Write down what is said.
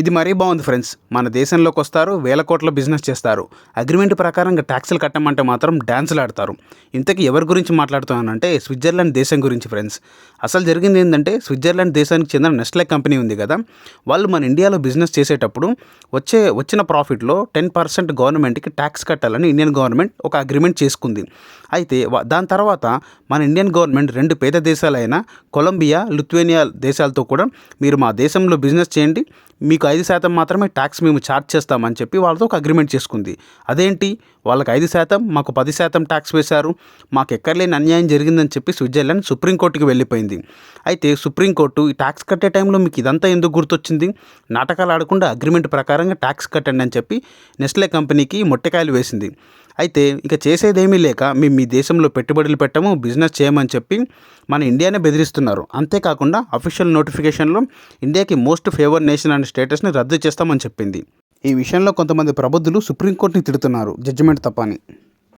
ఇది మరీ బాగుంది ఫ్రెండ్స్. మన దేశంలోకి వస్తారు వేల కోట్ల బిజినెస్ చేస్తారు. అగ్రిమెంట్ ప్రకారంగా ట్యాక్సులు కట్టమంటే మాత్రం డ్యాన్సులు ఆడతారు. ఇంతకీ ఎవరి గురించి మాట్లాడుతున్నానంటే స్విట్జర్లాండ్ దేశం గురించి ఫ్రెండ్స్. అసలు జరిగింది ఏంటంటే స్విట్జర్లాండ్ దేశానికి చెందిన నెస్లే కంపెనీ ఉంది కదా. వాళ్ళు మన ఇండియాలో బిజినెస్ చేసేటప్పుడు వచ్చే వచ్చిన ప్రాఫిట్లో టెన్ పర్సెంట్ గవర్నమెంట్కి ట్యాక్స్ కట్టాలని ఇండియన్ గవర్నమెంట్ ఒక అగ్రిమెంట్ చేసుకుంది. అయితే దాని తర్వాత మన ఇండియన్ గవర్నమెంట్ రెండు పేద దేశాలైన కొలంబియా లిథువేనియా దేశాలతో కూడా మీరు మా దేశంలో బిజినెస్ చేయండి మీకు ఐదు శాతం మాత్రమే ట్యాక్స్ మేము ఛార్జ్ చేస్తామని చెప్పి వాళ్ళతో ఒక అగ్రిమెంట్ చేసుకుంది. అదేంటి? వాళ్ళకి ఐదు శాతం మాకు పది శాతం ట్యాక్స్ వేశారు. మాకు ఎక్కర్లేని అన్యాయం జరిగిందని చెప్పి స్విట్జర్లాండ్ సుప్రీంకోర్టుకి వెళ్ళిపోయింది. అయితే సుప్రీంకోర్టు ఈ ట్యాక్స్ కట్టే టైంలో మీకు ఇదంతా ఎందుకు గుర్తొచ్చింది? నాటకాలు ఆడకుండా అగ్రిమెంట్ ప్రకారంగా ట్యాక్స్ కట్టండి అని చెప్పి నెస్లే కంపెనీకి మొట్టకాయలు వేసింది. అయితే ఇక చేసేదేమీ లేక మేము మీ దేశంలో పెట్టుబడులు పెట్టము బిజినెస్ చేయమని చెప్పి మన ఇండియానే బెదిరిస్తున్నారు. అంతేకాకుండా అఫీషియల్ నోటిఫికేషన్లో ఇండియాకి మోస్ట్ ఫేవర్ నేషన్ అనే స్టేటస్ని రద్దు చేస్తామని చెప్పింది. ఈ విషయంలో కొంతమంది ప్రబుద్ధులు సుప్రీంకోర్టుని తిడుతున్నారు. జడ్జిమెంట్ తప్పని.